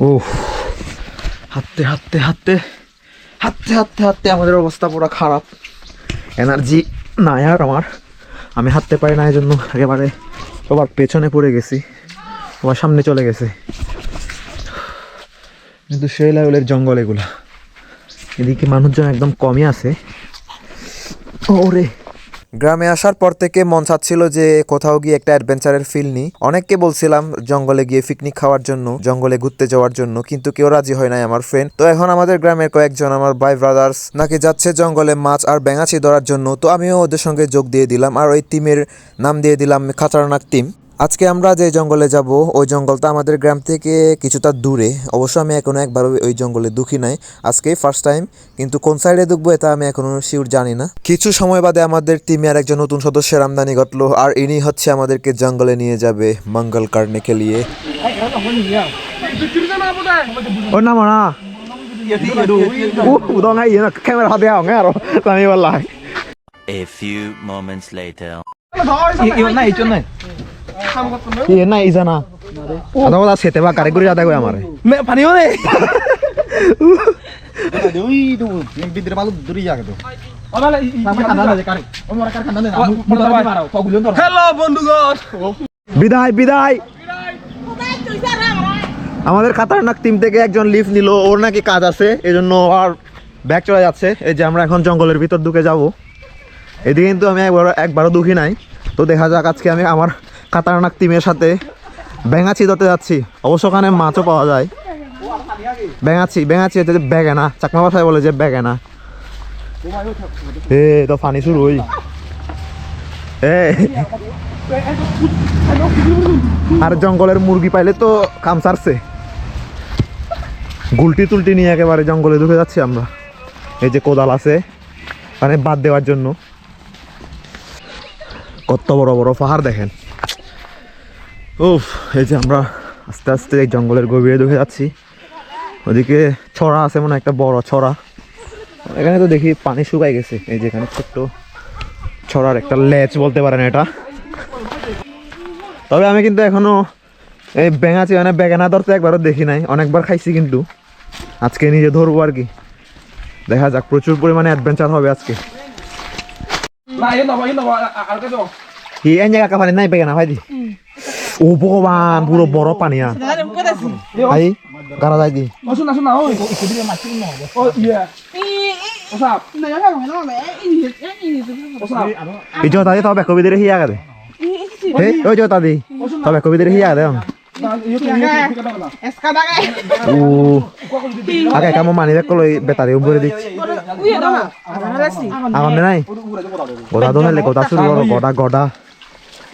ও হাঁটতে হাঁটতে হাঁটতে। হাঁটতে হাঁটতে হাঁটতে আমাদের অবস্থা পুরো খারাপ। এনার্জি নাই আর আমার। আমি হাঁটতে পারি না এই জন্য একেবারে সবার পেছনে পড়ে গেছি। সবার সামনে চলে গেছে। কিন্তু সেই লেভেলের জঙ্গল এগুলা। এদিকে মানুষজন একদম কমই আছে। ওরে। গ্রামে আসার পর থেকে মন চাচ্ছিল যে কোথাও গিয়ে একটা অ্যাডভেঞ্চারের ফিল নিই। অনেককে বলছিলাম, জঙ্গলে গিয়ে পিকনিক খাওয়ার জন্য, জঙ্গলে ঘুরতে যাওয়ার জন্য। কিন্তু কেউ রাজি হয় নাই আমার ফ্রেন্ড তো এখন আমাদের গ্রামের কয়েকজন আমার ভাই ব্রাদার্স নাকি যাচ্ছে জঙ্গলে মাছ আর ব্যাঙাচি ধরার জন্য। তো আমিও ওদের সঙ্গে যোগ দিয়ে দিলাম আর ওই টিমের নাম দিয়ে দিলাম খাতারনাক টিম আজকে আমরা যে জঙ্গলে যাব ওই জঙ্গলটা আমাদের গ্রাম থেকে কিছুটা দূরে। অবশ্য আমি এখনও একবার ওই জঙ্গলে দুঃখী নাই। আজকেই ফার্স্ট টাইম কিন্তু কোন সাইডে ঢুকবো এটা আমি এখনও শিওর জানি না। কিছু সময় বাদে আমাদের টিমে আর একজন নতুন সদস্যের আমদানি ঘটলো আর ইনি হচ্ছে আমাদেরকে জঙ্গলে নিয়ে যাবে মঙ্গল কারণে খেলিয়ে ও না ও উদং আই না ক্যামেরা হ্যালো বন্ধুগণ। বিদায় বিদায়। আমাদের খাতারনাক টিম থেকে একজন লিফট নিল ওর নাকি কাজ আছে এজন্য আর ব্যাগ চলে যাচ্ছে। এই যে আমরা এখন জঙ্গলের ভিতর ঢুকে যাব। এদিকে কিন্তু আমি একবার একবারও দুঃখী নাই। তো দেখা যাক আজকে আমি আমার খাতারনাক টিমের সাথে ব্যাঙাচি ধরতে যাচ্ছি। অবশ্য ওখানে মাছও পাওয়া যায়। ব্যাঙাচি ব্যাঙাচি হচ্ছে ব্যাগেনা চাকমা ভাষায় বলে যে ব্যাগেনা এ, তো ফানি শুরু এ, আর জঙ্গলের মুরগি পাইলে তো কাম সারছে। গুলটি তুলটি নিয়ে একেবারে জঙ্গলে ঢুকে যাচ্ছি আমরা। এই যে কোদাল আছে মানে বাদ দেওয়ার জন্য। কত বড় বড় পাহাড় দেখেন। উফ এই যে আমরা আস্তে আস্তে এই জঙ্গলের গভীরে ঢুকে যাচ্ছি। ওদিকে ছড়া আছে মনে হয় একটা বড় ছড়া। এখানে তো দেখি পানি শুকাই গেছে এই যে এখানে ছোট্ট ছড়ার একটা লেজ বলতে পারেন এটা। তবে আমি কিন্তু এখনও এই ব্যাঙাচি মানে বেগানা ধরতে একবারও দেখি নাই অনেকবার খাইছি কিন্তু। আজকে নিজে ধরবো আর কি। দেখা যাক প্রচুর পরিমাণে অ্যাডভেঞ্চার হবে আজকে। কে দাও কি এই জায়গা কাপানি নাই বেগানা ভাই দি ও ভগবান পুরো বড় পানিয়া ভাই গানা যাই দি আসুন আসুন না ওই ও ইয়ে ওসাপ ওসাপ এই জতা দি তবে কবি দিরে হিয়া গাদে হে ওই জতা দি তবে কবি দিরে হিয়া গাদে ও আগে কামো মানি দেখ লই বেতারি উপরে দিচ্ছি আমার নাই গদা দোনে গদা শুরু করো গদা গদা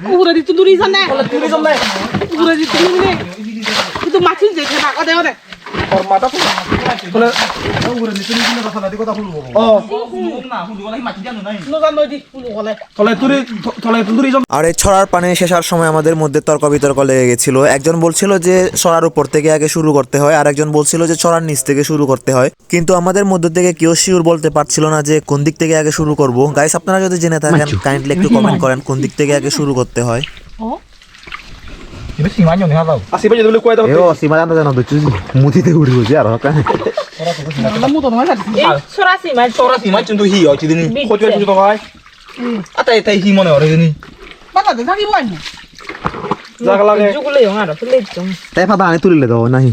কুকুরা দিচ্ছ দূরে যান না কুকুরা দিচ্ছ দূরে কিন্তু মাছি যে খেলা দেয় আর এই ছড়ার পানি শেষার সময় আমাদের মধ্যে তর্ক বিতর্ক লেগে গেছিল। একজন বলছিল যে ছড়ার উপর থেকে আগে শুরু করতে হয় আর একজন বলছিল যে ছড়ার নিচ থেকে শুরু করতে হয়। কিন্তু আমাদের মধ্য থেকে কেউ শিওর বলতে পারছিল না যে কোন দিক থেকে আগে শুরু করব। গাইস আপনারা যদি জেনে থাকেন কাইন্ডলি একটু কমেন্ট করেন কোন দিক থেকে আগে শুরু করতে হয়। Ibu si manyo nih tahu. Asih aja dulu kue tahu. Yo si manyo tuh nonton cuci muti tuh udah gue jarang kan. Kamu tuh mana? Sora si manyo. Sora si manyo tuh hiyo cuci ini. Kau cuci tuh kai. Ata itu hiyo mana orang ini. Bata tuh sakit bukan? Zak lagi. Jual le yang ada, le jom. Tapi apa ane tuh le tuh nahi.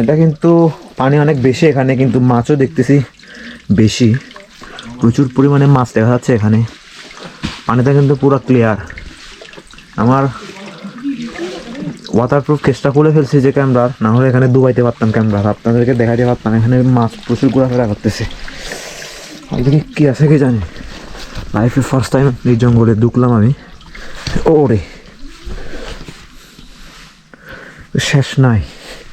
এটা কিন্তু পানি অনেক বেশি এখানে কিন্তু মাছও দেখতেছি বেশি। প্রচুর পরিমাণে মাছ দেখা যাচ্ছে এখানে। পানিটা কিন্তু পুরো ক্লিয়ার আমার ওয়াটারপ্রুফ কেসটা খুলে ফেলছি যে ক্যামেরার না হলে এখানে ডুবাইতে পারতাম ক্যামেরার আপনাদেরকে দেখাইতে পারতাম, এখানে মাছ প্রচুর ঘোরাফেরা করতেছে। এদিকে কি আছে কি জানি? লাইফে ফার্স্ট টাইম এই জঙ্গলে ঢুকলাম আমি। ওরে। শেষ নাই।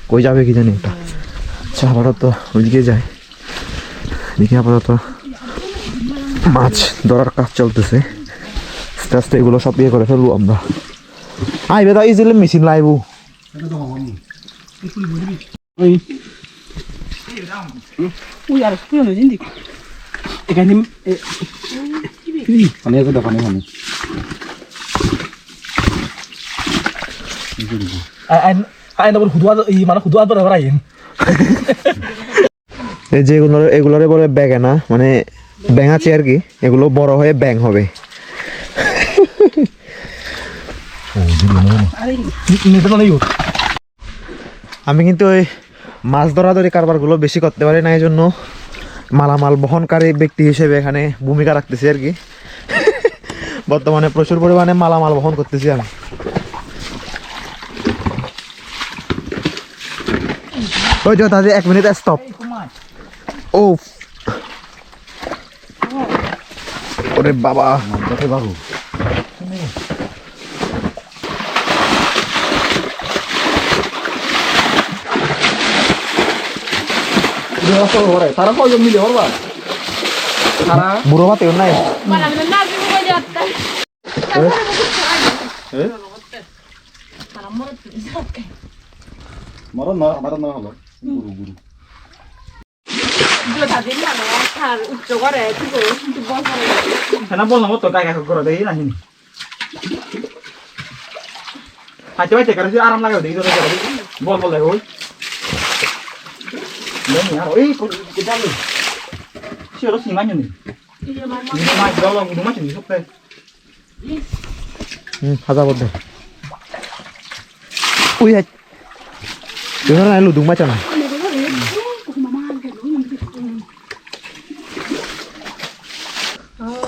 কই যাবে কি জানি এটা? আচ্ছা আপাতত ওইদিকে যায় এদিকে আপাতত মাছ ধরার কাজ চলতেছে আস্তে আস্তে এগুলো সব ইয়ে করে ফেলব আমরা আইবে তা ইজিলি মেশিন লাইবো এখানে মানে এসে দেখানি মানে আই নবর হুদুয়া মানে হুদুয়া তো রাই এই যে এগুলো এগুলোরে বলে ব্যাঙানা মানে আছে আর কি। এগুলো বড় হয়ে ব্যাং হবে। আমি কিন্তু ওই মাছ ধরাধরি কারবারগুলো বেশি করতে পারি না, এই জন্য মালামাল বহনকারী ব্যক্তি হিসেবে এখানে ভূমিকা রাখতেছি আর কি। বর্তমানে প্রচুর পরিমাণে মালামাল বহন করতেছি আমি। ওই যে তাদের এক মিনিট স্টপ ও। ওরে বাবা। তারা কয়জন মিলে হরবা তারা? বুড়ো ভাতে নাই। মরণ না আমার না হলো। গুরু গুরু। সেনা বললাম তো গায়ে করে দেই না। হাতে বাইতে করে আরাম লাগাও দেই ধরে বল বল ওই। ওই জানো। সে রো সিমা নি নি মা দাও লং গুদু মা চিনি সব হুম হাজার বদ্ধ। উই লুদুং মাছ না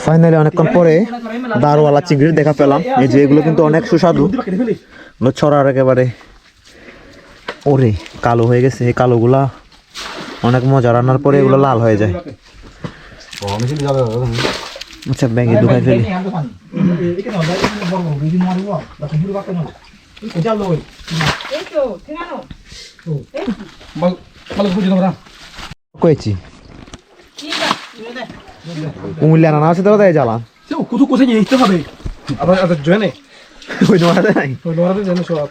ফাইনালি অনেকক্ষণ পরে দারওয়ালা চিংড়ির দেখা পেলাম। এই যে এগুলো কিন্তু অনেক সুস্বাদু। ছড়ার একেবারে। ওরে, কালো হয়ে গেছে। এই কালোগুলা অনেক মজা। রান্নার পরে এগুলো লাল হয়ে যায়। আচ্ছা ব্যাগে ঢুকাই ফেলি। কয়েছি কুমিল্লা নানা আছে তো তাই জ্বালা কুতু কোসে নিতে হবে আবার আবার জয়েনে ওই তোমার নাই ওই লোহাতে জানো সব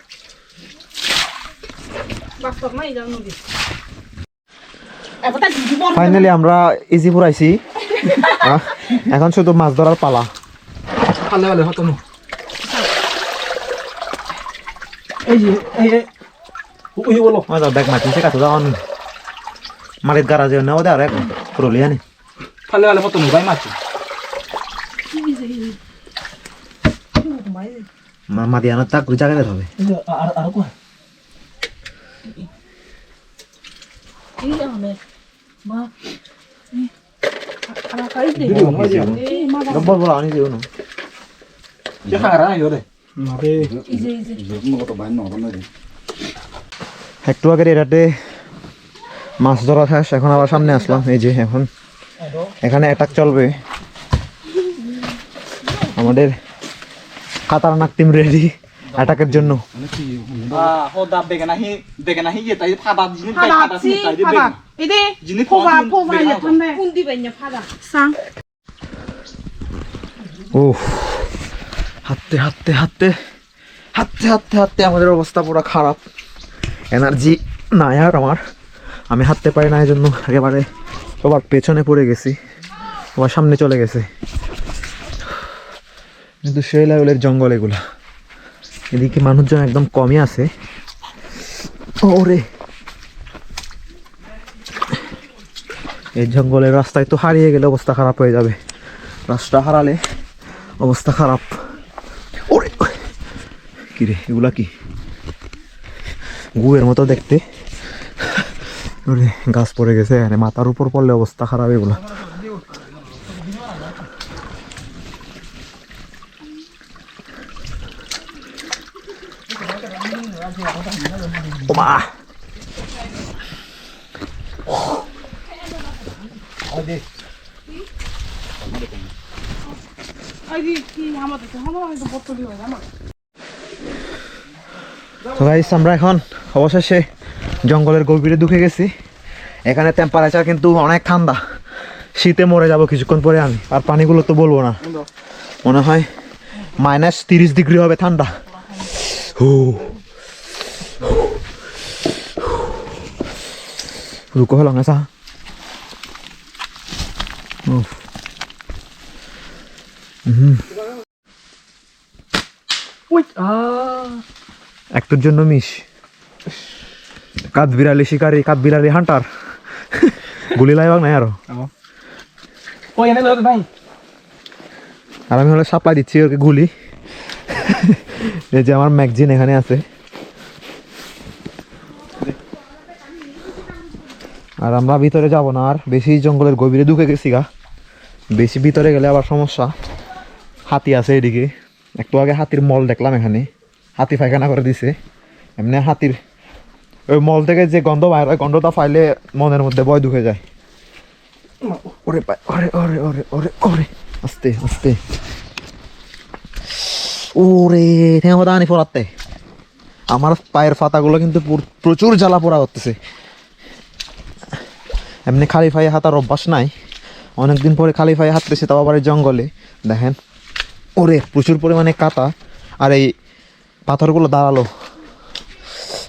নাই জানো ফাইনালি আমরা ইজি পুরাইছি এখন শুধু মাছ ধরার পালা। পালে পালে হতো না এই যে এই ওই বলো। তো মাছ নিচে কাছে গারাজে নেওয়া দেয় আর এক। পুরুলিয়া নি পালে পালে হতো না ভাই মাছ মাদিয়ানোর তাক গুলি জায়গায় হবে আর আর কো এই জানে মা আমার কাই দে এই মা রব্বর বলা আনি দিও না। যে খারা না ইরে আরে ইজে ইজে যেরকম কত বাইন না না একটু আগের এটাতে মাছ ধরা শেষ এখন আবার সামনে আসলাম এই যে এখন। এখানে অ্যাটাক চলবে। আমাদের কাতার নাক টিম রেডি অ্যাটাকের জন্য। হাঁটতে হাঁটতে হাঁটতে হাঁটতে হাঁটতে হাঁটতে আমাদের অবস্থা পুরো খারাপ। এনার্জি নাই আর আমার। আমি হাঁটতে পারি না এই জন্য একেবারে সবার পেছনে পড়ে গেছি। সবার সামনে চলে গেছে। কিন্তু সেই লেভেলের জঙ্গল এগুলা। এদিকে মানুষজন একদম কমই আছে। ওরে। এই জঙ্গলের রাস্তায় তো হারিয়ে গেলে অবস্থা খারাপ হয়ে যাবে। রাস্তা হারালে অবস্থা খারাপ। ওরে। কিরে, এগুলা কি? গুয়ের মতো দেখতে। ওরে গাছ পড়ে গেছে এখানে মাথার উপর পড়লে অবস্থা খারাপ এগুলা। ওমা। তো গাইস আমরা এখন অবশেষে জঙ্গলের গভীরে ঢুকে গেছি। এখানে টেম্পারেচার কিন্তু অনেক ঠান্ডা। শীতে মরে যাব কিছুক্ষণ পরে আমি। আর পানিগুলো তো বলব না। মনে হয় মাইনাস তিরিশ ডিগ্রি হবে ঠান্ডা। হু রুকো হলো না সা। একটার জন্য মিস কাত বিড়ালি শিকারি কাত বিড়ালি হান্টার। গুলি লাইবাক নাই. আর। আমি। হলে সাপ্লাই দিচ্ছি ওকে গুলি। এই যে আমার ম্যাগজিন এখানে আছে। আর আমরা ভিতরে যাব না আর। বেশি জঙ্গলের গভীরে ঢুকে গেছি গা। বেশি ভিতরে গেলে আবার সমস্যা। হাতি আছে এদিকে। একটু আগে হাতির মল দেখলাম এখানে। হাতি পায়খানা করে দিছে। এমনি হাতির ওই মল থেকে যে গন্ধ বাইর হয়, গন্ধটা ফাইলে মনের মধ্যে ভয় ঢুকে যায়। ওরে ওরে ওরে ওরে ওরে ওরে, আস্তে আস্তে। ওরে ঠেঙ্গো দানি ফোরাতে আমার পায়ের পাতাগুলো কিন্তু প্রচুর জ্বালা পোড়া করতেছে। এমনি খালি পায়ে হাতার অভ্যাস নাই। অনেকদিন পরে খালি পায়ে হাঁটতেছে, তাও আবার জঙ্গলে। দেখেন, ওরে, প্রচুর পরিমাণে কাটা, আর এই পাথরগুলো দাঁড়াল।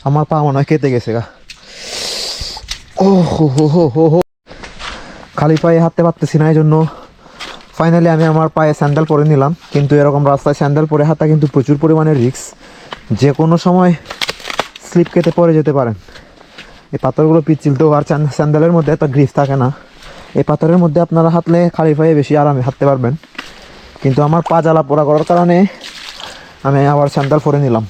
আমার পা মনে হয় কেটে গেছে গা। ও, হো হো হো হো হো। খালি পায়ে হাঁটতে পারতেছি না এই জন্য ফাইনালি আমি আমার পায়ে স্যান্ডেল পরে নিলাম। কিন্তু এরকম রাস্তায় স্যান্ডেল পরে হাঁটা কিন্তু প্রচুর পরিমাণে রিস্ক যে কোনো সময় স্লিপ কেটে পড়ে যেতে পারেন। এই পাথরগুলো পিচ্ছিল তো, আর স্যান্ডেলের মধ্যে একটা গ্রিস থাকে না। এই পাথরের মধ্যে আপনারা হাঁটলে খালি পায়ে বেশি আরামে হাঁটতে পারবেন। কিন্তু আমার পা জ্বালা পোড়া করার কারণে আমি আবার স্যান্ডেল পরে নিলাম।